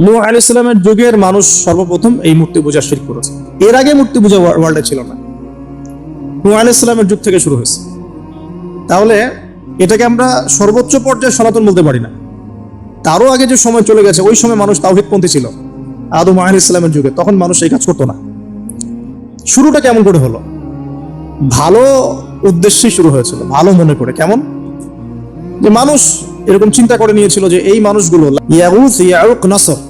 নূহ আলাইহিস সালামের যুগের মানুষ সর্বপ্রথম এই মূর্তি পূজা শির করেছে। এর আগে মূর্তি পূজা ওয়ার্ল্ডে ছিল না। নূহ আলাইহিস সালামের যুগ থেকে শুরু হয়েছে। তাহলে এটাকে আমরা সর্বোচ্চ পর্যায়ে সনাতন বলতে পারি না। তারও আগে যে সময় চলে গেছে, ওই সময় মানুষ তাওহিদপন্থী ছিল। আদম আলাইহিস সালামের যুগে। তখন মানুষ এই কাজ করতো না। শুরুটা কেমন করে হলো? ভালো উদ্দেশ্যেই শুরু হয়েছিল, ভালো মনে করে। কেমন? যে মানুষ এরকম চিন্তা করে নিয়েছিল যে এই মানুষগুলো ইয়াগুস ইয়াউক নাসর।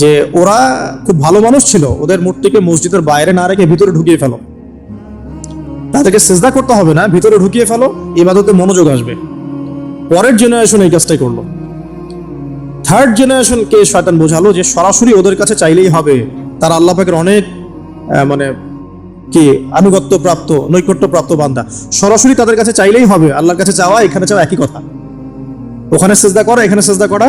যে ওরা খুব ভালো মানুষ ছিল, ওদের মূর্তিকে মসজিদের বাইরে না রেখে ভিতরে ঢুকিয়ে ফেলো। তাদেরকে সেজদা করতে হবে না, ভিতরে ঢুকিয়ে ফেলো, ইবাদতে মনোযোগ আসবে। পরের জেনারেশন এই কাজটাই করল। থার্ড জেনারেশনকে শয়তান বোঝালো যে সরাসরি ওদের কাছে চাইলেই হবে। তারা আল্লাহ পাকের অনেক মানে কি আনুগত্য প্রাপ্ত নৈকট্য প্রাপ্ত বান্দা। সরাসরি তাদের কাছে চাইলেই হবে। আল্লাহর কাছে চাওয়া, এখানে চাওয়া একই কথা। ওখানে সেজদা করা, এখানে সেজদা করা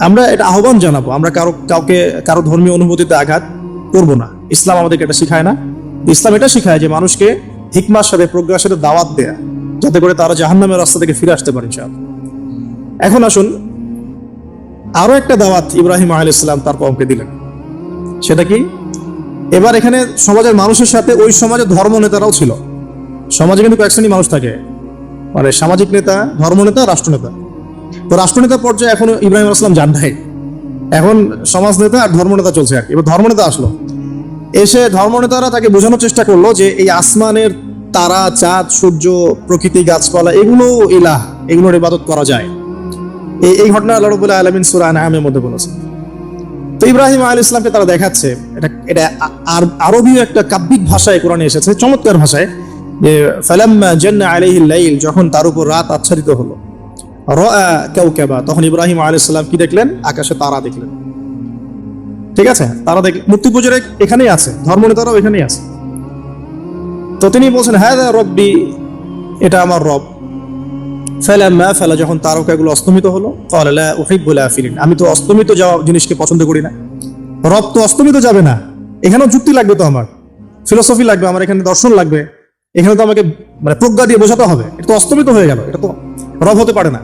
আমরা এটা আহ্বান জানাব। আমরা কারও কাউকে কারও ধর্মীয় অনুভূতিতে আঘাত করব না। ইসলাম আমাদেরকে এটা শিখায় না। ইসলাম এটা শিখায় যে মানুষকে হিকমার সাথে, প্রজ্ঞার সাথে দাওয়াত দেয়া, যাতে করে তারা জাহান্নামের রাস্তা থেকে ফিরে আসতে পারে, ইনশাআল্লাহ। এখন আসুন, আরও একটা দাওয়াত ইব্রাহিম আহ ইসলাম তার কমকে দিলেন। সেটা কি? এবার এখানে সমাজের মানুষের সাথে ওই সমাজের ধর্ম নেতারাও ছিল। সমাজে কিন্তু কয়েক শ্রেণি মানুষ থাকে। মানে সামাজিক নেতা, ধর্ম ধর্মনেতা রাষ্ট্রনেতা তো রাষ্ট্রনেতা পর্যায়ে এখন ইব্রাহিম আসলাম যান নাই। এখন সমাজ নেতা আর ধর্মনেতা চলছে আর। এবার ধর্মনেতা আসলো। এসে ধর্মনেতারা তাকে বোঝানোর চেষ্টা করল যে এই আসমানের তারা, চাঁদ, সূর্য, প্রকৃতি, গাছপালা, এগুলো ইলাহ, এগুলোর ইবাদত করা যায়। এই এই ঘটনা আল্লাহ রবুল্লাহ আলমিন সুরা নামের মধ্যে বলেছে তো ইব্রাহিম আল ইসলামকে তারা দেখাচ্ছে, এটা এটা আর, আরবীয় একটা কাব্যিক ভাষায় কোরআনে এসেছে, চমৎকার ভাষায়, যে ফালাম্মা জান্না আলাইহিল লাইল, যখন তার উপর রাত আচ্ছাদিত হলো। কাউকাবা তখন ইব্রাহিম আলাইহিস সালাম কি দেখলেন? আকাশে তারা দেখলেন। ঠিক আছে? তারা দেখ মূর্তি পুজোর এখানেই আছে। ধর্মনেতারাও এখানেই আছে। তো তিনি বলছেন হ্যাঁ রব্বি, এটা আমার রব। ফালাম্মা, ফালা, যখন অস্তমিত হলো আমি তো অস্তমিত যাওয়া জিনিসকে পছন্দ করি না। রব তো অস্তমিত যাবে না। এখানেও যুক্তি লাগবে তো আমার। ফিলোসফি লাগবে, আমার এখানে দর্শন লাগবে। এখানে তো আমাকে মানে প্রজ্ঞা দিয়ে বোঝাতে হবে। এটা তো অস্তমিত হয়ে গেল। এটা তো রব হতে পারে না।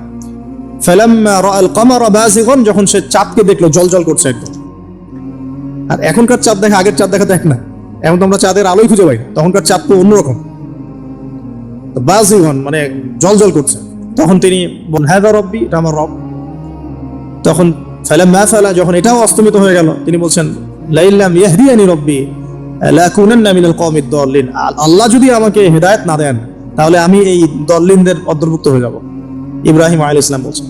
রাআল কামারা বাযিগান, যখন সে চাঁদকে দেখল জল জল করছে একদম। আর এখনকার চাঁদ দেখা, আগের চাঁদ দেখা দেখ না। এখন তো আমরা চাঁদের আলোই খুঁজে পাই তখনকার চাঁদ তো অন্যরকম। বাজিগন মানে জল জল করছে। তখন তিনি বলেন হ্যাঁ রব্বি, এটা আমার রব। তখন ফালাম মা ফালা, যখন এটাও অস্তমিত হয়ে গেল, তিনি বলছেন লাইল্লাম ইয়াহদিয়ানি রব্বি লাকুনান্না মিনাল কওমিদ দল্লিন আল্লাহ যদি আমাকে হেদায়েত না দেন, তাহলে আমি এই দল্লিনদের অন্তর্ভুক্ত হয়ে যাব। ইব্রাহিম আলাইহিস ইসলাম বলছেন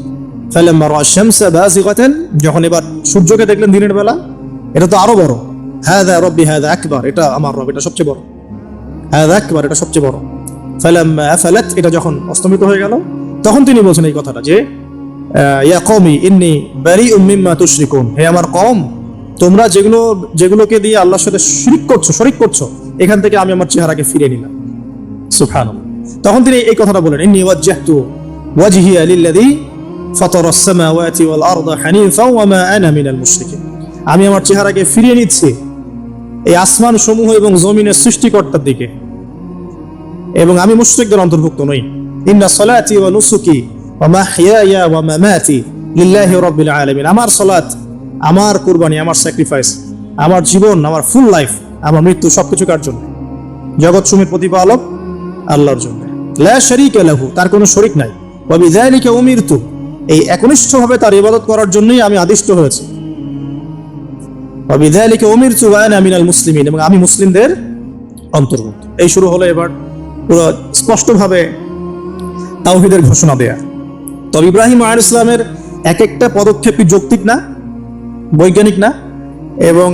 যখন এবার সূর্যকে দেখলেন দিনের বেলা, এটা তো আরও বড়। হাদা রব্বি হাদা আকবার, এটা আমার রব, এটা সবচেয়ে বড়। হাদা আকবার, এটা সবচেয়ে বড়। ফালাম্মা আফালাত, এটা যখন অস্তমিত হয়ে গেল, তখন তিনি বলছেন এই কথাটা যে ইয়া কওমি ইন্নী বারিউম মিম্মা তুশরিকুন, হে আমার কওম, তোমরা যেগুলো, যেগুলোকে দিয়ে আল্লাহর সাথে শিরিক করছ, শরিক করছ, এখান থেকে আমি আমার চেহারাকে ফিরে নিলাম। সুফান তখন তিনি এই কথাটা বলেন, ইন্নী ওয়াজ্জাহতু ফাতারা আস-সামাওয়াতি ওয়াল আরদা হানিফাও ওয়া মা আনা মিনাল মুশরিকিন আমি আমার চেহারাকে ফিরিয়ে নিচ্ছি এই আসমান সমূহ এবং জমিনের সৃষ্টিকর্তার দিকে। এবং আমি মুশরিকদের অন্তর্ভুক্ত নই। ইন্না সলাতি ওয়া নুসুকি ওয়া মাহইয়ায়া ওয়া মামাতি লিল্লাহি রাব্বিল আলামিন। আমার সালাত আমার কুরবানি, আমার স্যাক্রিফাইস আমার জীবন, আমার ফুল লাইফ আমার মৃত্যু সবকিছু কার জন্য? জগৎ সুমির প্রতিপালক আল্লাহর জন্য। লা শারীকা লাহু, তার কোনো শরীক নাই। ওয়া বিযালিকা উমিরতু। এই একনিষ্ঠভাবে তার ইবাদত করার জন্যই আমি আদিষ্ট হয়েছি। ওয়া বিযালিকা উমিরতু ওয়া আনা মিনাল মুসলিমিন, এবং আমি মুসলিমদের অন্তর্ভুক্ত। এই শুরু হলো এবার পুরো স্পষ্টভাবে তাওহিদের ঘোষণা দেয়া। তবে ইব্রাহিম আল ইসলামের এক একটা পদক্ষেপই যৌক্তিক না, বৈজ্ঞানিক না, এবং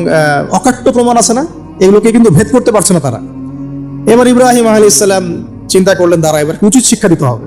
অকাট্য প্রমাণ আছে না, এগুলোকে কিন্তু ভেদ করতে পারছে না তারা। এবার ইব্রাহিম আল ইসলাম চিন্তা করলেন দ্বারা এবার উচিত শিক্ষা দিতে হবে?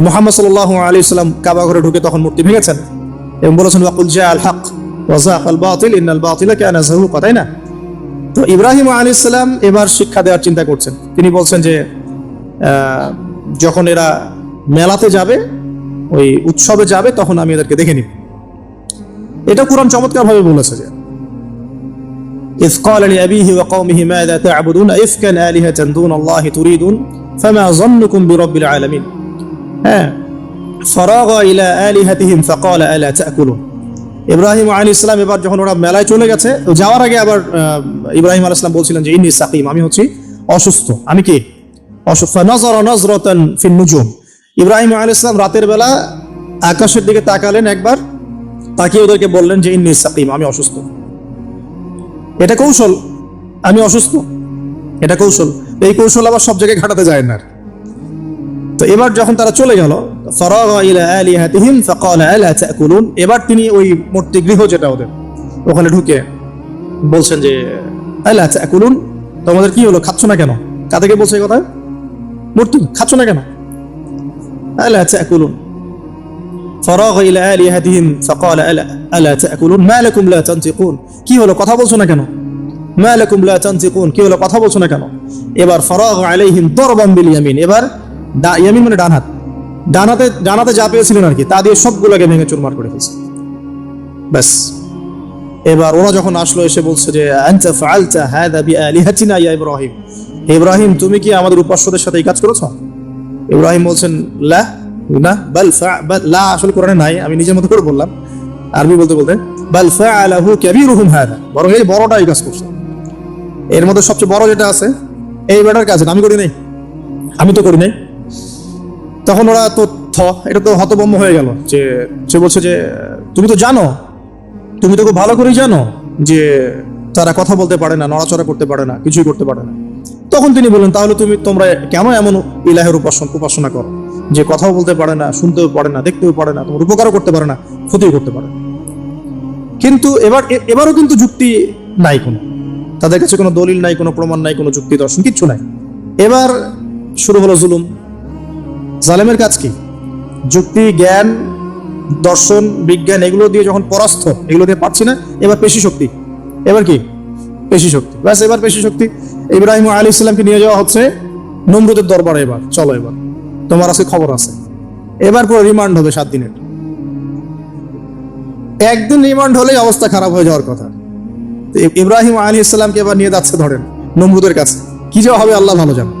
মোহাম্মদ সাল্লাহ আলী সাল্লাম কাবা ঘরে ঢুকে তখন মূর্তি ভেঙেছেন এবং বলেছেন ওয়াকুল জা আল হক ওয়াজাক আল বাতিল ইন্নাল বাতিলা কানা যাহুকা তাই না তো ইব্রাহিম আলী সাল্লাম এবার শিক্ষা দেওয়ার চিন্তা করছেন তিনি বলছেন যে আহ, যখন এরা মেলাতে যাবে ওই উৎসবে যাবে তখন আমি এদেরকে দেখে নিব এটা কোরআন চমৎকার ভাবে বলেছে যে إذ قال لأبيه وقومه ماذا تعبدون إفكا آلهة دون الله تريدون فما ظنكم برب العالمين হ্যাঁ। ইব্রাহিম আলী ইসলাম এবার যখন ওরা মেলায় চলে গেছে, তো যাওয়ার আগে আবার ইব্রাহিম আলী ইসলাম বলছিলেন যে, ইন্নি সাকিম, আমি হচ্ছি অসুস্থ। আমি কি? অসুস্থ। নজর নজরতান ফিন নুজুম। ইব্রাহিম আলী ইসলাম রাতের বেলা আকাশের দিকে তাকালেন একবার। তাকিয়ে ওদেরকে বললেন যে, ইন্নি সাকিম, আমি অসুস্থ। এটা কৌশল। আমি অসুস্থ। এটা কৌশল। এই কৌশল আবার সব জায়গায় ঘাটাতে যায় না। তো এবার যখন তারা চলে গেল এবার তিনি ওই মূর্তি গৃহ যেটা ওদের, ওখানে ঢুকে বলছেন যে তোমাদের কি হলো, খাচ্ছ না কেন? কাদেরকে বলছে কথা মূর্তি, খাচ্ছ না কেন? কি হলো, কথা বলছো না কেন? কি হলো, কথা বলছো না কেন? এবার আলাইহিম দরবান বিল ইয়ামিন। এবার ইয়ামিন মানে ডান হাত ডান হাতে ডান হাতে যা পেয়েছিলেন আর কি, তা দিয়ে সবগুলোকে ভেঙে চুরমার করে ফেলছে। ব্যাস। এবার ওরা যখন আসলো, এসে বলছে যে, আনতা ফাআলতা হাদা বিআলিহাতিনা ইয়া ইব্রাহিম। ইব্রাহিম, তুমি কি আমাদের উপাস্যদের সাথে এই কাজ করেছ? ইব্রাহিম বলছেন, লা, না, বাল ফা লা আসলে কোরআনে নাই, আমি নিজের মতো করে বললাম। আরবি বলতে বলতে, বাল ফাআলাহু কাবীরুহুম হাদা। বরং এই বড়টা এই কাজ করছে। এর মধ্যে সবচেয়ে বড় যেটা আছে, এই বেটার কাজ আমি করি নাই। আমি তো করি নাই। তখন ওরা তো থ, এটা তো হতবম্ব হয়ে গেল। যে, সে বলছে যে, তুমি তো জানো, তুমি তো খুব ভালো করেই জানো যে তারা কথা বলতে পারে না, নড়াচড়া করতে পারে না, কিছুই করতে পারে না। তখন তিনি বললেন, তাহলে তুমি, তোমরা কেন এমন ইলাহের উপাসন, উপাসনা করো? যে কথাও বলতে পারে না, শুনতেও পারে না, দেখতেও পারে না, তোমার উপকারও করতে পারে না, ক্ষতিও করতে পারে। কিন্তু এবার এবারও কিন্তু যুক্তি নাই কোনো। তাদের কাছে কোনো দলিল নাই, কোনো প্রমাণ নাই, কোনো যুক্তি দর্শন, কিচ্ছু নাই। এবার শুরু হলো জুলুম। জালেমের কাজ কি? যুক্তি, জ্ঞান, দর্শন, বিজ্ঞান, এগুলো দিয়ে যখন পরাস্ত, এগুলো দিয়ে পাচ্ছি না, এবার পেশি শক্তি। এবার কি? পেশি শক্তি। ব্যাস, এবার পেশি শক্তি। ইব্রাহিম আলী ইসলামকে নিয়ে যাওয়া হচ্ছে নমরুদের দরবারে এবার। চলো এবার। তোমার আছে খবর আছে। এবার পুরো রিমান্ড হবে সাত দিনের। একদিন রিমান্ড হলেই অবস্থা খারাপ হয়ে যাওয়ার কথা। ইব্রাহিম আলী ইসলামকে এবার নিয়ে যাচ্ছে ধরেন নমরুদের কাছে। কি যে হবে আল্লাহ ভালো জানেন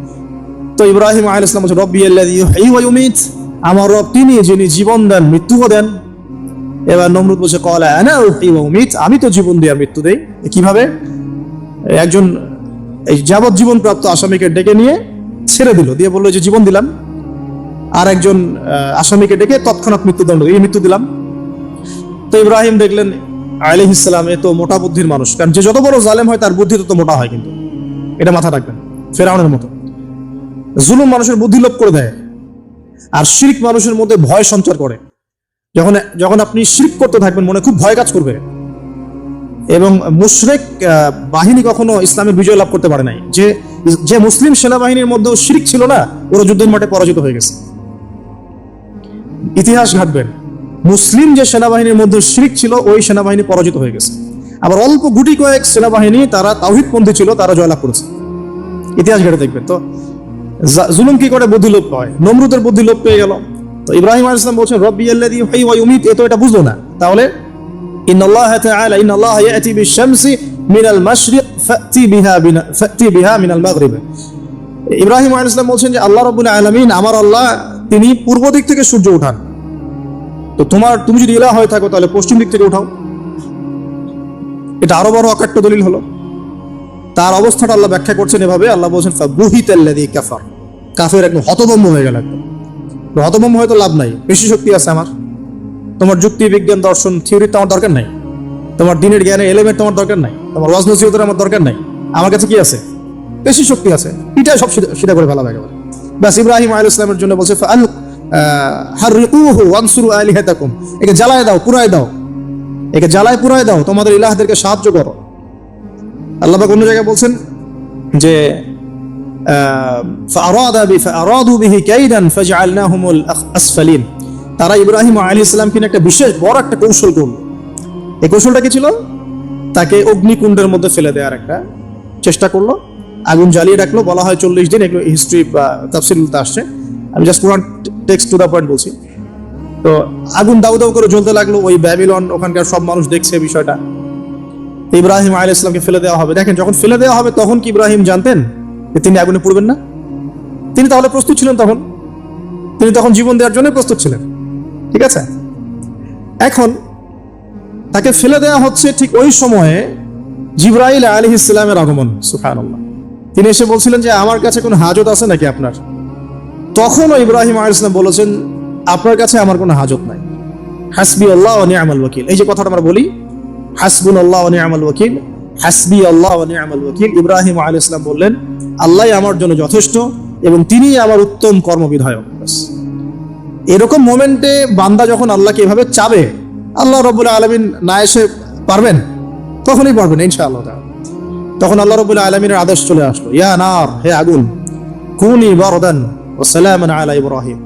তো ইব্রাহিম আল ইসলাম বলছে, রব্বি ইউমীত। আমার রব তিনি যিনি জীবন দেন, মৃত্যুও দেন। এবার নমরুদ বলছে কলা আনা উহয়ী আমি তো জীবন আর মৃত্যু দেই। কীভাবে? একজন এই যাবৎ জীবন প্রাপ্ত আসামিকে ডেকে নিয়ে ছেড়ে দিল, দিয়ে বলল যে জীবন দিলাম। আর একজন আসামিকে ডেকে তৎক্ষণাৎ মৃত্যুদণ্ড, এই মৃত্যু দিলাম। তো ইব্রাহিম দেখলেন আলিহ ইসলাম এ তো মোটা বুদ্ধির মানুষ। কারণ যে যত বড় জালেম হয়, তার বুদ্ধি তত মোটা হয় কিন্তু। এটা মাথা রাখবেন, ফেরাউনের মতো। জুলুম মানুষের বুদ্ধি লোপ করে দেয় আর শিরিক মানুষের মধ্যে ভয় সঞ্চার করে। যখন যখন আপনি শিরিক করতে থাকবেন, মনে খুব ভয় কাজ করবে। এবং মুশরেক বাহিনী কখনো ইসলামের বিজয় লাভ করতে পারে নাই। যে যে মুসলিম সেনাবাহিনীর মধ্যেও শিরিক ছিল না, ওরা যুদ্ধের মাঠে পরাজিত হয়ে গেছে। ইতিহাস ঘাটবেন মুসলিম যে সেনাবাহিনীর মধ্যে শিরিক ছিল, ওই সেনাবাহিনী পরাজিত হয়ে গেছে। আবার অল্প গুটি কয়েক সেনাবাহিনী, তারা তাওহিদপন্থী ছিল, তারা জয়লাভ করেছে। ইতিহাস ঘেটে দেখবেন। তো জুলুম কি করে? বুদ্ধি লোপ হয়। নমরুদের বুদ্ধি লোপ পেয়ে গেল। তো ইব্রাহিম আলাইহিস সালাম বলছেন, রব্বি আল্লাযী ইউহয়ি ওয়া ইউমীত এ তো এটা বুঝলো না। তাহলে, ইন্নাল্লাহ তাআলা, ইন্নাল্লাহ ইয়াতি বিশ-শামসি মিনাল মাশরিক, ফাতি বিহা ফাতি বিহা মিনাল মাগরিব। ইব্রাহিম আলাইহিস সালাম বলছেন যে, আল্লাহ রাব্বুল আলামিন, আমার আল্লাহ, তিনি পূর্ব দিক থেকে সূর্য উঠান। তো তোমার, তুমি যদি ইলাহ হয়ে থাকো, তাহলে পশ্চিম দিক থেকে উঠাও। এটা আরও বড় অকাট্য দলিল হলো। তার অবস্থাটা আল্লাহ ব্যাখ্যা করছেন এভাবে। আল্লাহ বলছেন বুহিতাল্লাদি কাফার। কাফের একদম হতভম্ব হয়ে গেল একদম। হতভম্ব হয়তো লাভ নাই, বেশি শক্তি আছে আমার। তোমার যুক্তি, বিজ্ঞান, দর্শন থিওরি তো আমার দরকার নাই। তোমার দিনের জ্ঞানে এলিমেন্ট তোমার দরকার নাই। তোমার রাজনৈতিকতার আমার দরকার নাই। আমার কাছে কি আছে? বেশি শক্তি আছে। এটাই সব সিধা করে ফেলা একেবারে। ব্যাস, ইব্রাহিম আল ইসলামের জন্য বলছে আলিহাতাকুম। একে জ্বালায় দাও পুরায় দাও। একে জ্বালায় পুরায় দাও। তোমাদের ইলাহদেরকে সাহায্য করো। আল্লাহ অন্য জায়গায় বলছেন যে তারা ইব্রাহিম আলী ইসলামকে একটা বিশেষ বড় একটা কৌশল করল। এই কৌশলটা কি ছিল? তাকে অগ্নিকুণ্ডের মধ্যে ফেলে দেওয়ার একটা চেষ্টা করল। আগুন জ্বালিয়ে রাখল, বলা হয় চল্লিশ দিন, এগুলো হিস্ট্রি বা তাফসিলতে আসছে। আমি জাস্ট পুরান টেক্সট টু দা পয়েন্ট বলছি। তো আগুন দাউ দাউ করে জ্বলতে লাগল, ওই ব্যাবিলন, ওখানকার সব মানুষ দেখছে বিষয়টা। ইব্রাহিম আলী ইসলামকে ফেলে দেওয়া হবে। দেখেন, যখন ফেলে দেওয়া হবে, তখন কি ইব্রাহিম জানতেন? তিনি আগুনে পড়বেন না? তিনি তাহলে প্রস্তুত ছিলেন তখন? তিনি তখন জীবন দেওয়ার জন্য প্রস্তুত ছিলেন। ঠিক আছে? এখন তাকে ফেলে দেওয়া হচ্ছে ঠিক ওই সময়ে জিব্রাইল আলী ইসলামের আগমন সুফান তিনি এসে বলছিলেন যে, আমার কাছে কোনো হাজত আছে নাকি আপনার? তখনও ইব্রাহিম আলী ইসলাম বলেছেন, আপনার কাছে আমার কোনো হাজত নাই। হাসবি আল্লাহ নিয়ামাল ওয়াকিল। এই যে কথাটা আমরা বলি, হাসবুন আল্লাহ নিয়ামাল ওয়াকিল। হাসবি আল্লাহ নিয়ামাল ইব্রাহিম আলী ইসলাম বললেন, আল্লাহ আমার জন্য যথেষ্ট এবং তিনি আমার উত্তম কর্মবিধায়ক। এরকম মোমেন্টে বান্দা যখন আল্লাহকে এভাবে চাবে, আল্লাহ রবুল আলমিন না এসে পারবেন? তখনই পারবেন ইনশাআল্লাহ তাআলা। তখন আল্লাহ রবুল আলমিনের আদেশ চলে আসলো, ইয়া নার, হে আগুন, কুনি বরদান ও সালামান আলা ইব্রাহিম।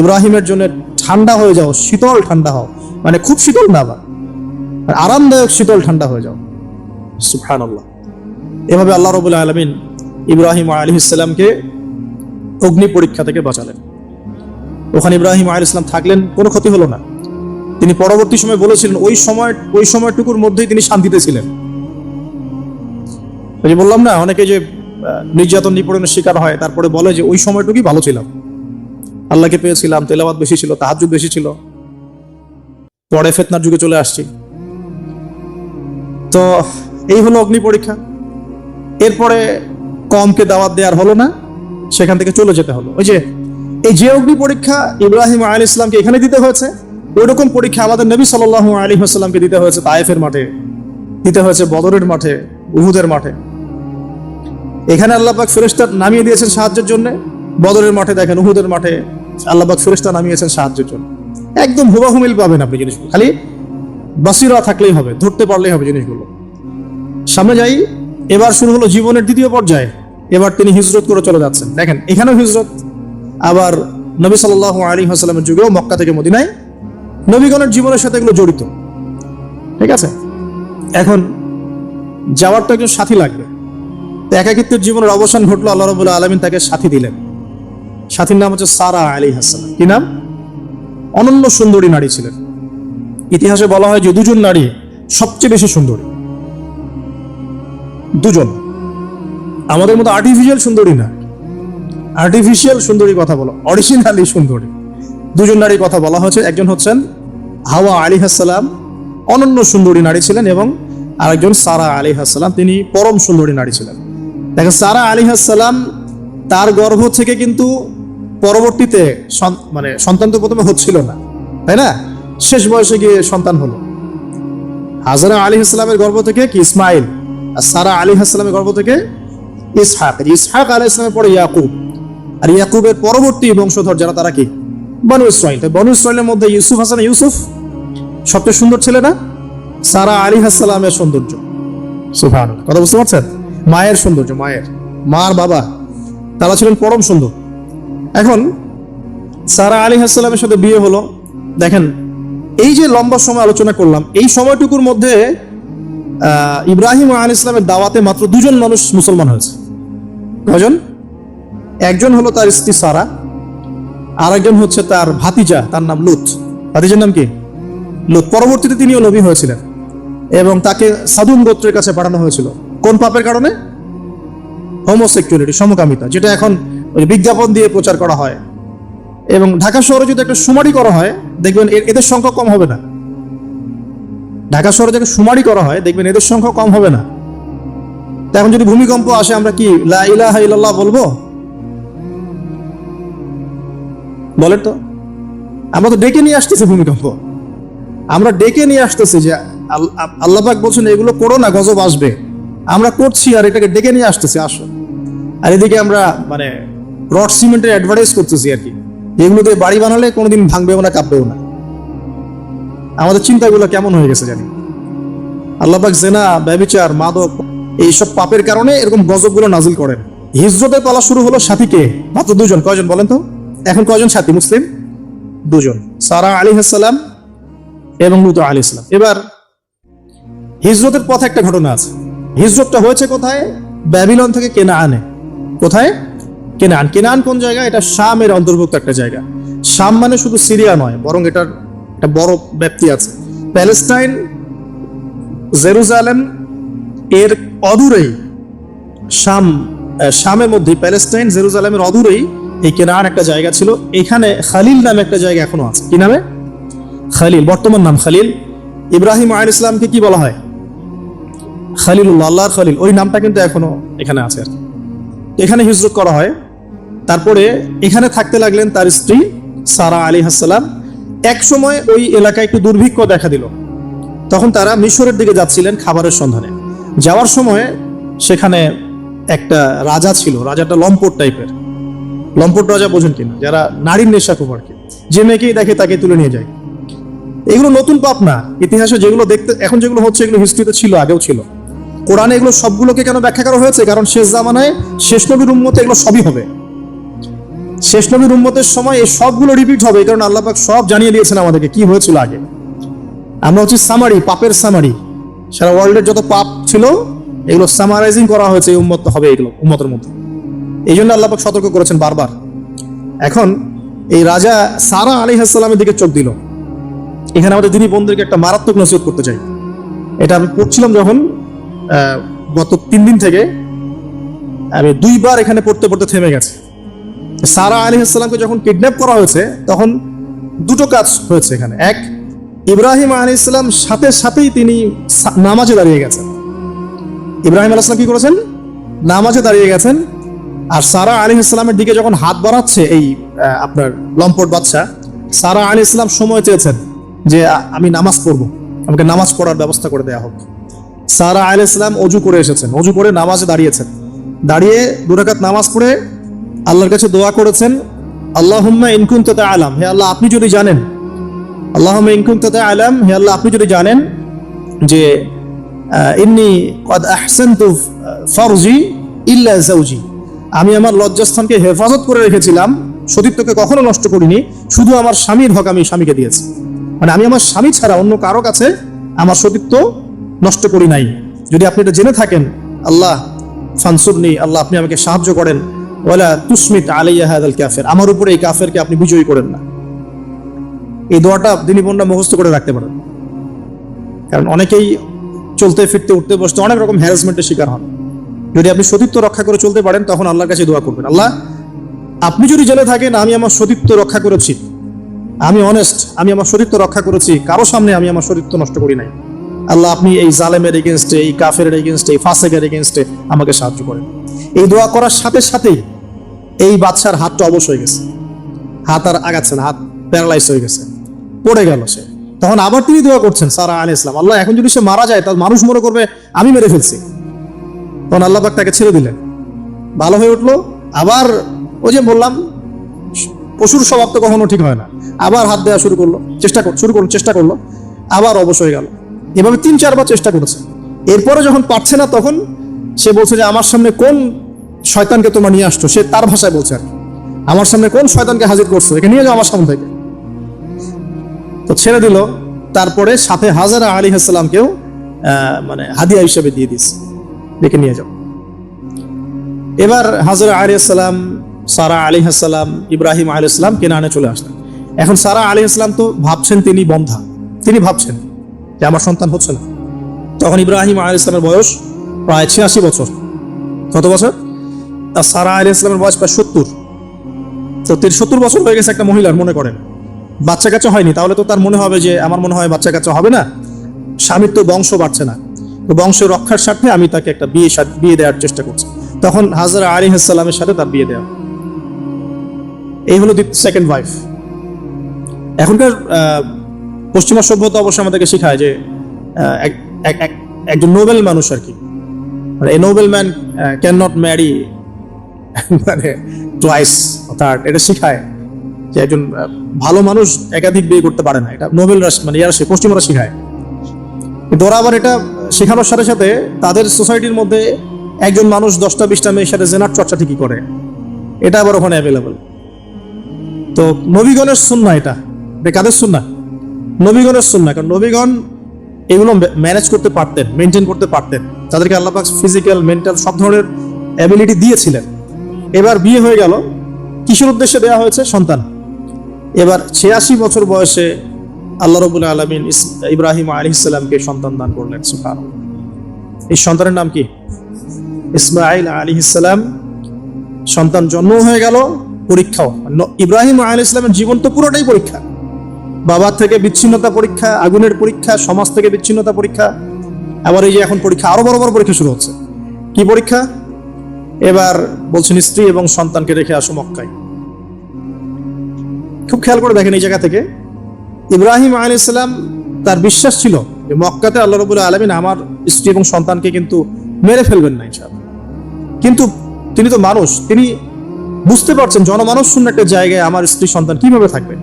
ইব্রাহিমের জন্য ঠান্ডা হয়ে যাও, শীতল ঠান্ডা হও। মানে খুব শীতল না আবার, আরামদায়ক শীতল ঠান্ডা হয়ে যাও। সুফহান এভাবে আল্লাহ রবুল আলমিন ইব্রাহিম আলী ইসলামকে অগ্নি পরীক্ষা থেকে বাঁচালেন। ওখানে ইব্রাহিম আলী ইসলাম থাকলেন, কোনো ক্ষতি হলো না। তিনি পরবর্তী সময় বলেছিলেন, ওই সময়, ওই সময়টুকুর মধ্যেই তিনি শান্তিতে ছিলেন। যে বললাম, না, অনেকে যে নির্যাতন নিপীড়নের শিকার হয়, তারপরে বলে যে, ওই সময়টুকুই ভালো ছিলাম। আল্লাহকে পেয়েছিলাম তেলাবাদ বেশি ছিল তাহাজুদ বেশি ছিল। পরে ফেতনার যুগে চলে আসছি। তো এই হলো অগ্নি পরীক্ষা। এরপরে কমকে দাওয়াত দেওয়ার হলো না, সেখান থেকে চলে যেতে হলো। ওই যে, এই যে অগ্নি পরীক্ষা ইব্রাহিম আলী ইসলামকে এখানে দিতে হয়েছে ওই রকম পরীক্ষা আমাদের নবী সাল আলী আসসালামকে দিতে হয়েছে তায়েফের মাঠে, দিতে হয়েছে বদরের মাঠে, উহুদের মাঠে। এখানে আল্লাহবাক ফেরেস্তা নামিয়ে দিয়েছেন সাহায্যের জন্য। বদরের মাঠে দেখেন, উহুদের মাঠে আল্লাহবাক ফেরেস্তা নামিয়েছেন সাহায্যের জন্য। একদম হুবাহুমিল পাবেন আপনি জিনিসগুলো। খালি বাসিরা থাকলেই হবে, ধরতে পারলেই হবে জিনিসগুলো। সামনে যাই, এবার শুরু হলো জীবনের দ্বিতীয় পর্যায়ে। এবার তিনি হিজরত করে চলে যাচ্ছেন। দেখেন, এখানেও হিজরত, আবার নবী সাল আলী হাসলামের যুগেও মক্কা থেকে মদিনায়। নবীগণের জীবনের সাথে এগুলো জড়িত। ঠিক আছে? এখন যাওয়ার তো একজন সাথী লাগবে। তো একাকিত্বের জীবনের অবসান ঘটলো, আল্লাহ রবুল্লাহ আলমিন তাকে সাথী দিলেন। সাথীর নাম হচ্ছে সারা আলী হাসান কি নাম? অনন্য সুন্দরী নারী ছিলেন। ইতিহাসে বলা হয় যে দুজন নারী সবচেয়ে বেশি সুন্দরী। দুজন। আমাদের মতো আর্টিফিশিয়াল সুন্দরী না। আর্টিফিশিয়াল সুন্দরী কথা বলো অরিজিনালি সুন্দরী। দুজন নারীর কথা বলা হয়েছে, একজন হচ্ছেন হাওয়া আলী হাসালাম অনন্য সুন্দরী নারী ছিলেন এবং আরেকজন সারা আলী হাসালাম তিনি পরম সুন্দরী নারী ছিলেন। দেখেন, সারা আলী হাসালাম তার গর্ভ থেকে কিন্তু পরবর্তীতে মানে সন্তান তো প্রথমে হচ্ছিল না, তাই না? শেষ বয়সে গিয়ে সন্তান হলো। হাজারা আলী ইসলামের গর্ভ থেকে কি? ইসমাইল। আর সারা আলী ইসলামের গর্ভ থেকে ইসহাক ইসহাক আলী ইসলামের পরে ইয়াকুব। আর ইয়াকুবের পরবর্তী বংশধর যারা তারা কি? বনু ইসরাইল তাই বনু ইসরাইলের মধ্যে ইউসুফ হাসান ইউসুফ সবচেয়ে সুন্দর ছেলে না সারা আলী হাসালামের সৌন্দর্য। সুফান কথা বুঝতে পারছেন? মায়ের সৌন্দর্য মায়ের। মার বাবা তারা ছিলেন পরম সুন্দর। এখন সারা আলী হাসালামের সাথে বিয়ে হলো। দেখেন এই যে লম্বা সময় আলোচনা করলাম এই সময়টুকুর মধ্যে ইব্রাহিম আল ইসলামের দাওয়াতে মাত্র দুজন মানুষ মুসলমান হয়েছে। কজন একজন হলো তার স্ত্রী সারা আর একজন হচ্ছে তার ভাতিজা, তার নাম লুত। ভাতিজার নাম কি? লুত। পরবর্তীতে তিনিও নবী হয়েছিলেন এবং তাকে সাদুম গোত্রের কাছে পাঠানো হয়েছিল। কোন পাপের কারণে? হোমোসেক্সুয়ালিটি সমকামিতা, যেটা এখন বিজ্ঞাপন দিয়ে প্রচার করা হয়। এবং ঢাকা শহরে যদি একটা সুমারি করা হয়, দেখবেন এদের সংখ্যা কম হবে না। ঢাকা শহরে যাকে সুমারি করা হয়, দেখবেন এদের সংখ্যা কম হবে না। এখন যদি ভূমিকম্প আসে, আমরা কি লা ইলাহা ইল্লাল্লাহ বলব? বলেন তো। আমরা তো ডেকে নিয়ে আসতেছি ভূমিকম্প। আমরা ডেকে নিয়ে আসতেছি যে, আল- আ- আল্লাহ বলছেন, এগুলো করো না, গজব আসবে। আমরা করছি আর এটাকে ডেকে নিয়ে আসতেছি, আসো। আর এদিকে আমরা মানে রড সিমেন্টের অ্যাডভার্টাইজ করতেছি আর কি। এগুলো দিয়ে বাড়ি বানালে কোনোদিন ভাঙবেও না, কাঁপবেও না। আমাদের চিন্তাগুলো কেমন হয়ে গেছে জানি। আল্লাহবাক জেনা ব্যবিচার মাদক, এইসব পাপের কারণে এরকম গজবগুলো নাজিল করেন। হিজরতের পালা শুরু হলো সাথীকে মাত্র দুজন। কয়জন বলেন তো? এখন কয়জন সাথী? মুসলিম? দুজন। সারা আলী হাসালাম এবং লুত আলী ইসলাম এবার হিজরতের পথে একটা ঘটনা আছে। হিজরতটা হয়েছে কোথায়? ব্যাবিলন থেকে কেনা আনে কোথায়? কেনান। কেনান কোন জায়গা? এটা শামের অন্তর্ভুক্ত একটা জায়গা। শাম মানে শুধু সিরিয়া নয়, বরং এটার একটা বড় ব্যাপ্তি আছে। প্যালেস্টাইন জেরুজালেম, এর অদূরেই, শাম শামের মধ্যে প্যালেস্টাইন জেরুজালেমের অদূরেই এই কেনান একটা জায়গা ছিল। এখানে খালিল নামে একটা জায়গা এখনও আছে। কি নামে? খালিল, বর্তমান নাম খালিল। ইব্রাহিম আল ইসলামকে কি বলা হয়? খালিলুল্লাহ, আল্লাহর খালিল। ওই নামটা কিন্তু এখনও এখানে আছে আর এখানে হিজরত করা হয়। তারপরে এখানে থাকতে লাগলেন তার স্ত্রী সারা আলী হাসালাম এক সময় ওই এলাকায় একটু দুর্ভিক্ষ দেখা দিল। তখন তারা মিশরের দিকে যাচ্ছিলেন খাবারের সন্ধানে। যাওয়ার সময় সেখানে একটা রাজা ছিল, রাজাটা লম্পট টাইপের। লম্পট রাজা বোঝেন কিনা? যারা নারীর নেশা খুব আর কি। যে মেয়েকেই দেখে তাকে তুলে নিয়ে যায়। এগুলো নতুন পাপ না ইতিহাসে যেগুলো দেখতে এখন যেগুলো হচ্ছে, এগুলো হিস্ট্রিতে ছিল, আগেও ছিল। কোরআনে এগুলো সবগুলোকে কেন ব্যাখ্যা করা হয়েছে? কারণ শেষ জামানায় শেষ নবীর উন্মতে এগুলো সবই হবে। শেষ নবীর উম্মতের সময় এই সবগুলো রিপিট হবে কারণে আল্লাহ সব জানিয়ে দিয়েছেন আমাদেরকে কি হয়েছিল আগে। আমরা হচ্ছে সামারি পাপের সামারি সারা ওয়ার্ল্ডের যত পাপ ছিল, এগুলো সামারাইজিং করা হয়েছে, এই উম্মত হবে এগুলো, উম্মতের মধ্যে। এই জন্য আল্লাহ পাক সতর্ক করেছেন বারবার। এখন এই রাজা সারা আলী হাসালামের দিকে চোখ দিল। এখানে আমাদের দিনী বন্ধুদেরকে একটা মারাত্মক নসিহত করতে চাই। এটা আমি পড়ছিলাম যখন গত তিন দিন থেকে, আমি দুইবার এখানে পড়তে পড়তে থেমে গেছে। সারা আলী আসসালামকে যখন কিডন্যাপ করা হয়েছে, তখন দুটো কাজ হয়েছে এখানে। এক, ইব্রাহিম আলী ইসলাম সাথে সাথেই তিনি নামাজে দাঁড়িয়ে গেছেন। ইব্রাহিম আলাইসলাম কি করেছেন? নামাজে দাঁড়িয়ে গেছেন। আর সারা আলী ইসলামের দিকে যখন হাত বাড়াচ্ছে এই আপনার লম্পট বাদশা সারা আলী ইসলাম সময় চেয়েছেন যে আমি নামাজ পড়ব। আমাকে নামাজ পড়ার ব্যবস্থা করে দেওয়া হোক। সারা আল ইসলাম অজু করে এসেছেন। অজু করে নামাজে দাঁড়িয়েছেন। দাঁড়িয়ে দুরাকাত নামাজ পড়ে আল্লাহর কাছে দোয়া করেছেন, আল্লাহুম্মা ইনকুন তাতে আলাম হে আল্লাহ, আপনি যদি জানেন, আল্লাহুম্মা ইনকুন তাতে আলাম হে আল্লাহ, আপনি যদি জানেন যে ইন্নি কদ আহসানতু ফরজি ইল্লা আমি আমার লজ্জাস্থানকে হেফাজত করে রেখেছিলাম, সতীত্বকে কখনো নষ্ট করিনি, শুধু আমার স্বামীর হক আমি স্বামীকে দিয়েছি। মানে আমি আমার স্বামী ছাড়া অন্য কারও কাছে আমার সতীত্ব নষ্ট করি নাই। যদি আপনি এটা জেনে থাকেন, আল্লাহ, ফানসুরনি, আল্লাহ, আপনি আমাকে সাহায্য করেন ওয়ালা তুসমিত আলাইয়া হাদাল কাফের। আমার উপরে এই কাফেরকে আপনি বিজয়ী করেন না। এই দোয়াটা দিনী বোনরা মুখস্থ করে রাখতে পারেন। কারণ অনেকেই চলতে, ফিরতে, উঠতে, বসতে অনেক রকম হ্যারাসমেন্টের শিকার হন। যদি আপনি সতীত্ব রক্ষা করে চলতে পারেন, তখন আল্লাহর কাছে দোয়া করবেন। আল্লাহ, আপনি যদি জেনে থাকেন, আমি আমার সতীত্ব রক্ষা করেছি। আমি অনেস্ট আমি আমার সতীত্ব রক্ষা করেছি। কারও সামনে আমি আমার সতীত্ব নষ্ট করি নাই। আল্লাহ আপনি এই জালেমের এগেনস্টে এই কাফের এগেনস্টে এই ফাসেকের এগেনস্টে আমাকে সাহায্য করেন। এই দোয়া করার সাথে সাথেই এই বাচ্চার হাতটা অবশ হয়ে গেছে। হাত আর আগাচ্ছে না, হাত প্যারালাইজ হয়ে গেছে। পড়ে গেল সে। তখন আবার তিনি দোয়া করছেন, সারা আলী ইসলাম আল্লাহ, এখন যদি সে মারা যায়, তার মানুষ মনে করবে, আমি মেরে ফেলছি। তখন আল্লাহ পাক তাকে ছেড়ে দিলেন। ভালো হয়ে উঠল, আবার ওই যে বললাম, পশুর স্বভাব তো কখনো ঠিক হয় না। আবার হাত দেওয়া শুরু করল, চেষ্টা শুরু করল, চেষ্টা করল, আবার অবশ হয়ে গেল। এভাবে তিন, চারবার চেষ্টা করেছে। এরপরে যখন পারছে না তখন সে বলছে যে, আমার সামনে কোন শয়তানকে তোমরা নিয়ে আসছো? সে তার ভাষায় বলছে আর আমার সামনে কোন শয়তানকে হাজির করছ? একে নিয়ে যাও আমার সামনে থেকে। তো ছেড়ে দিল। তারপরে সাথে হাজারা আলী হাসালামকেও মানে হাদিয়া হিসেবে দিয়ে দিস ডেকে নিয়ে যাও। এবার হাজরা আলী আসসালাম সারা আলী হাসালাম, ইব্রাহিম আলী ইসলাম কেনানে চলে আসলেন। এখন সারা আলী ইসলাম তো ভাবছেন তিনি বন্ধা। তিনি ভাবছেন। যে আমার সন্তান হচ্ছে না। তখন ইব্রাহিম আলী ইসলামের বয়স প্রায় ছিয়াশি বছর। কত বছর? আর সারা আলী ইসলামের বয়স প্রায় সত্তর। তো তিনি সত্তর বছর হয়ে গেছে একটা মহিলার মনে করেন। বাচ্চা কাচ্চা হয়নি, তাহলে তো তার মনে হবে যে, আমার মনে হয় বাচ্চা কাচ্চা হবে না। স্বামীর তো বংশ বাড়ছে না। তো বংশ রক্ষার স্বার্থে আমি তাকে একটা বিয়ে বিয়ে দেওয়ার চেষ্টা করছি। তখন হাজার আলী হাসালামের সাথে তার বিয়ে দেওয়া। এই হলো সেকেন্ড ওয়াইফ এখনকার পশ্চিমা সভ্যতা অবশ্যই আমাদেরকে শেখায় যে এক- এক- এক- একজন নোবেল মানুষ আর কি। মানে এই noble man can not marry মানে টুয়াইস অর্থাৎ এটা শেখায় যে একজন ভালো মানুষ একাধিক বিয়ে করতে পারে না। এটা নোবেল মানে ইয়ারা পশ্চিমরা শেখায়। কিন্তু ওরা আবার এটা শেখানোর সাথে সাথে তাদের সোসাইটির মধ্যে একজন মানুষ দশটা, বিশটা মেয়ের সাথে জেনার চর্চা ঠিকই করে। এটা আবার ওখানে অ্যাভেলেবল তো নবীগণের সুন্না এটা। এটা কাদের সুন্না নবীগণের সুন্না কারণ নবীগণ এগুলো ম্যানেজ করতে পারতেন মেনটেন করতে পারতেন। তাদেরকে আল্লাপাক ফিজিক্যাল মেন্টাল সব ধরনের অ্যাবিলিটি দিয়েছিলেন। এবার বিয়ে হয়ে গেল। কিশোর উদ্দেশ্যে দেওয়া হয়েছে? সন্তান। এবার ছিয়াশি বছর বয়সে আল্লাহ রবুল আলমিন ইব্রাহিম আলী ইসলামকে সন্তান দান করলেন সুফান এই সন্তানের নাম কি? ইসমাইল আলী ইসলাম সন্তান জন্ম হয়ে গেল, পরীক্ষাও। ইব্রাহিম আলী ইসলামের জীবন তো পুরোটাই পরীক্ষা। বাবার থেকে বিচ্ছিন্নতা পরীক্ষা, আগুনের পরীক্ষা, সমাজ থেকে বিচ্ছিন্নতা পরীক্ষা, আবার এই যে এখন পরীক্ষা, আরও বড় বড় পরীক্ষা শুরু হচ্ছে। কি পরীক্ষা? এবার বলছেন স্ত্রী এবং সন্তানকে রেখে আসো মক্কায়। খুব খেয়াল করে দেখেন এই জায়গা থেকে। ইব্রাহিম আলী ইসলাম তার বিশ্বাস ছিল যে মক্কাতে আল্লাহ রবুল্লাহ আলমিন আমার স্ত্রী এবং সন্তানকে কিন্তু মেরে ফেলবেন না ইনশাআল্লাহ। কিন্তু তিনি তো মানুষ, তিনি বুঝতে পারছেন, জনমানুষ শূন্য একটা জায়গায় আমার স্ত্রী সন্তান কীভাবে থাকবে?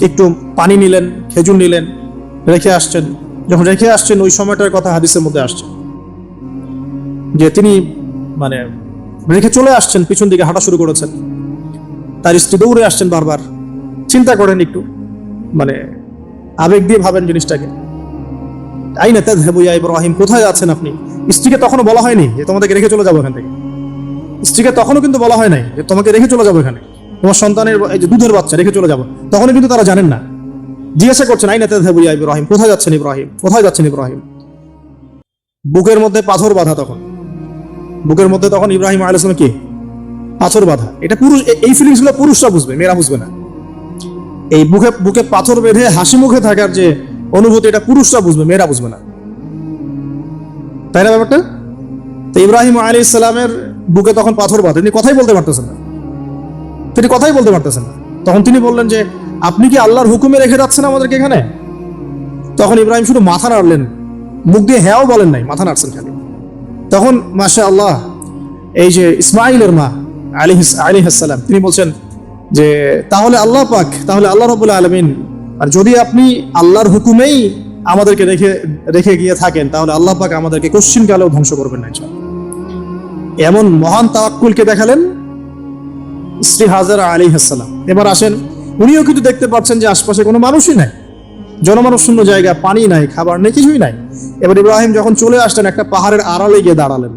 একটু পানি নিলেন, খেজুর নিলেন, রেখে আসছেন। যখন রেখে আসছেন, ওই সময়টার কথা হাদিসের মধ্যে আসছে। যে তিনি মানে রেখে চলে আসছেন, পিছন দিকে হাঁটা শুরু করেছেন। তার স্ত্রী দৌড়ে আসছেন বারবার। চিন্তা করেন একটু মানে আবেগ দিয়ে ভাবেন জিনিসটাকে। তাই না তাই ইয়া ইব্রাহিম, কোথায় আছেন আপনি? স্ত্রীকে তখনও বলা হয়নি যে তোমাদেরকে রেখে চলে যাব এখান থেকে। স্ত্রীকে তখনও কিন্তু বলা হয় নাই যে তোমাকে রেখে চলে যাব এখানে। তোমার সন্তানের এই যে দুধের বাচ্চা রেখে চলে যাব। তখনই কিন্তু তারা জানেন না। জিজ্ঞাসা করছেন, আইনা তাই ইয়া ইব্রাহিম? কোথায় যাচ্ছেন ইব্রাহিম? কোথায় যাচ্ছেন ইব্রাহিম? বুকের মধ্যে পাথর বাঁধা তখন। বুকের মধ্যে তখন ইব্রাহিম আলাইসলাম কি? পাথর বাঁধা। এটা পুরুষ এই ফিলিংসগুলো পুরুষরা বুঝবে, মেয়েরা বুঝবে না। এই বুকে বুকে পাথর বেঁধে হাসি মুখে থাকার যে অনুভূতি, এটা পুরুষরা বুঝবে, মেয়েরা বুঝবে না। তাই না ব্যাপারটা? তো ইব্রাহিম আলী ইসলামের বুকে তখন পাথর বাঁধে। তিনি কথাই বলতে পারতেছেন না। তিনি কথাই বলতে পারতেছেন তখন তিনি বললেন যে, আপনি কি আল্লাহর হুকুমে রেখে যাচ্ছেন আমাদেরকে এখানে? তখন ইব্রাহিম শুধু মাথা নাড়লেন, মুখ দিয়ে হ্যাঁও বলেন নাই, মাথা নাড়ছেন খালি। তখন মাসা আল্লাহ এই যে ইসমাইলের মা আলী আলী হাসালাম তিনি বলছেন যে, তাহলে আল্লাহ পাক, তাহলে আল্লাহ রবুল্লা আলমিন, আর যদি আপনি আল্লাহর হুকুমেই আমাদেরকে রেখে রেখে গিয়ে থাকেন, তাহলে আল্লাহ পাক আমাদেরকে কোশ্চিন কালেও ধ্বংস করবেন না এমন মহান তাওয়াক্কুলকে দেখালেন স্ত্রী হাজারা আলী হাসালাম এবার আসেন, উনিও কিন্তু দেখতে পাচ্ছেন যে আশপাশে কোনো মানুষই নাই। জনমানব শূন্য জায়গা, পানি নাই, খাবার নেই, কিছুই নাই। এবার ইব্রাহিম যখন চলে আসলেন, একটা পাহাড়ের আড়ালে গিয়ে দাঁড়ালেন।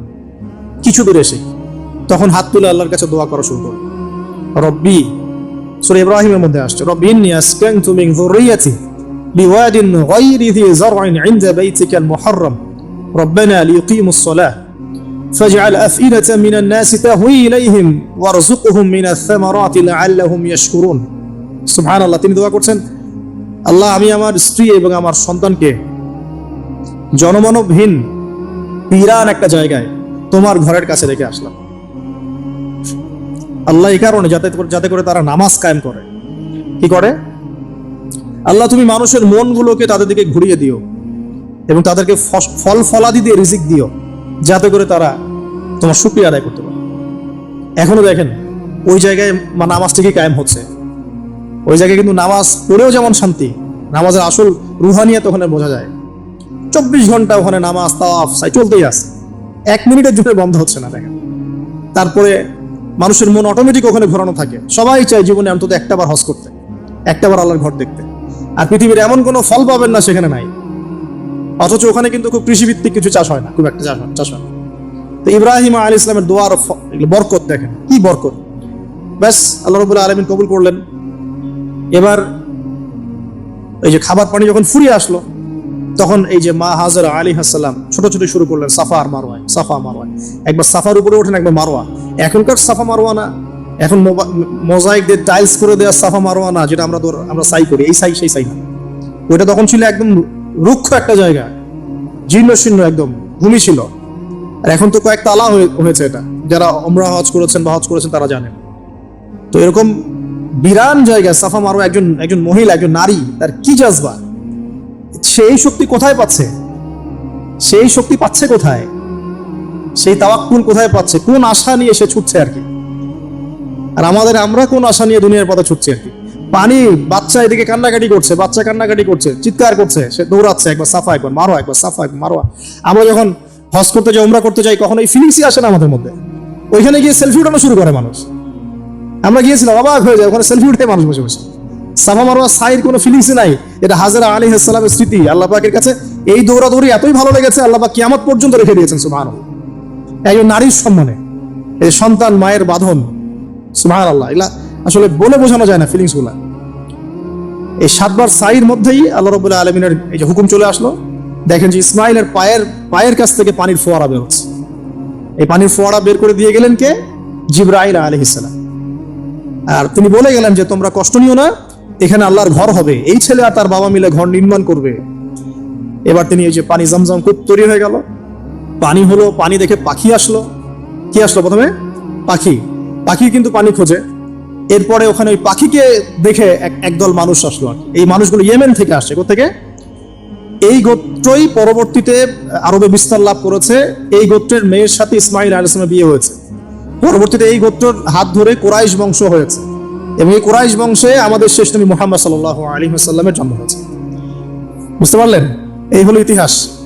কিছু দূরে এসে, তখন হাত তুলে আল্লাহর কাছে দোয়া করা শুরু করল রব্বি, সরি ইব্রাহিমের মধ্যে আসছে রব্বিন ইয়াসকান তুমিং যুররিয়াতি বিওয়াদিন গায়রি যি যারইন ইনদা বাইতিকাল মুহাররাম। রব্বানা লিয়ুকিমুস সালাহ। فاجعل أفئدة من الناس تهوي إليهم وارزقهم من الثمرات لعلهم يشكرون سبحان الله তিনি দোয়া করছেন আল্লাহ আমি আমার স্ত্রী এবং আমার সন্তানকে জনমানবহীন পিরান একটা জায়গায় তোমার ঘরের কাছে রেখে আসলাম আল্লাহ এই কারণে যাতে করে- যাতে করে তারা নামাজ কায়েম করে কি করে আল্লাহ তুমি মানুষের মনগুলোকে তাদের দিকে ঘুরিয়ে দিও এবং তাদেরকে ফস- ফল ফলাদি দিয়ে রিজিক দিও যাতে করে তারা তোমার শুক্রিয়া আদায় করতে পারে। এখনও দেখেন, ওই জায়গায় নামাজ ঠিকই কায়েম হচ্ছে। ওই জায়গায় কিন্তু নামাজ পড়েও যেমন শান্তি, নামাজের আসল রুহানিয়াত ওখানে বোঝা যায়। চব্বিশ ঘণ্টা ওখানে নামাজ, তাওয়াফ, সাই চলতেই আছে। এক মিনিটের জন্য বন্ধ হচ্ছে না, দেখেন। তারপরে মানুষের মন অটোমেটিক ওখানে ঘোরানো থাকে। সবাই চায় জীবনে অন্তত একটা বার হজ করতে একটা বার আল্লাহর ঘর দেখতে। আর পৃথিবীর এমন কোনো ফল পাবেন না সেখানে নাই। অথচ ওখানে কিন্তু খুব কৃষিভিত্তিক কিছু চাষ হয় না। খুব একটা চাষ হয় চাষ হয় তো ইব্রাহিম আলী ইসলামের দোয়ার বরকত দেখেন কি বরকত? ব্যাস আল্লাহ রবুল্লাহ আলমিন কবুল করলেন। এবার এই যে খাবার পানি যখন ফুরিয়ে আসলো তখন এই যে মা হাজার আলী হাসাল্লাম ছোট ছোট শুরু করলেন সাফা আর মারোয়ায় সাফা মারোয়ায় একবার সাফার উপরে ওঠেন একবার মারোয়া এখনকার সাফা মারোয়া না এখন মোজাইক দিয়ে টাইলস করে দেওয়া সাফা মারোয়া না যেটা আমরা ধর- আমরা সাই করি। এই সাই সেই সাই না। ওইটা তখন ছিল একদম রুক্ষ একটা জায়গা। জীর্ণ শীর্ণ একদম, ভূমি ছিল। আর এখন তো কয়েক তালা হয়ে- হয়েছে এটা। যারা অমরা হজ করেছেন বা হজ করেছেন তারা জানেন। তো এরকম বিরান জায়গা, সাফা মারো একজন একজন মহিলা, একজন নারী, তার কি জাজবা? সেই শক্তি কোথায় পাচ্ছে? সেই শক্তি পাচ্ছে কোথায়? সেই তাওয়াক্কুল কোথায় পাচ্ছে? কোন আশা নিয়ে সে ছুটছে আর কি? আর আমাদের, আমরা কোন আশা নিয়ে দুনিয়ার পথে ছুটছি আর কি? পানি বাচ্চা এদিকে কান্নাকাটি করছে, বাচ্চা কান্নাকাটি করছে, চিৎকার করছে, সে দৌড়াচ্ছে একবার, সাফা একবার, মারো একবার, সাফা একবার, মারো আমরা যখন হজ করতে যাই, উমরা করতে যাই, কখন এই ফিলিংসই আসে না আমাদের মধ্যে। ওইখানে গিয়ে সেলফি উঠানো শুরু করে মানুষ। আমরা গিয়েছিলাম, অবাক হয়ে যায়, ওখানে সেলফি উঠে মানুষ বসে বসে। সাফা মারোয়া সাইড কোনো ফিলিংসই নাই। এটা হাজারা আলী হাসালামের স্মৃতি, আল্লাহ পাকের কাছে। এই দৌড়াদৌড়ি এতই ভালো লেগেছে, আল্লাহ কিয়ামত পর্যন্ত রেখে দিয়েছেন সুবহান একজন নারীর সম্মানে, এই সন্তান, মায়ের বাঁধন সুবহান আল্লাহ এগুলা আসলে বলে বোঝানো যায় না ফিলিংসগুলা। এই সাতবার সাইর মধ্যেই আল্লাহ রবুল্লাহ আলমিনের এই যে হুকুম চলে আসলো। দেখেন যে ইসমাইলের পায়ের পায়ের কাছ থেকে পানির ফোয়ারা বের হচ্ছে। এই পানির ফোয়ারা বের করে দিয়ে গেলেন কে? জিব্রাইল আলহিসাল্লাম আর তিনি বলে গেলেন যে, তোমরা কষ্ট নিও না, এখানে আল্লাহর ঘর হবে। এই ছেলে আর তার বাবা মিলে ঘর নির্মাণ করবে। এবার তিনি এই যে পানি জমজম খুব তৈরি হয়ে গেল। পানি হলো, পানি দেখে পাখি আসলো। কি আসলো প্রথমে? পাখি। পাখি কিন্তু পানি খোঁজে। এরপরে ওখানে ওই পাখিকে দেখে এক- একদল মানুষ আসলো আর এই মানুষগুলো ইয়েমেন থেকে আসছে থেকে এই গোত্রই পরবর্তীতে আরবে বিস্তার লাভ করেছে। এই গোত্রের মেয়ের সাথে ইসমাইল আলাইসলামের বিয়ে হয়েছে। পরবর্তীতে এই গোত্রর হাত ধরে কোরাইশ বংশ হয়েছে এবং এই কোরাইশ বংশে আমাদের শেষ নবী মোহাম্মদ সাল্লাহ আলী সাল্লামের জন্ম হয়েছে। বুঝতে পারলেন? এই হলো ইতিহাস।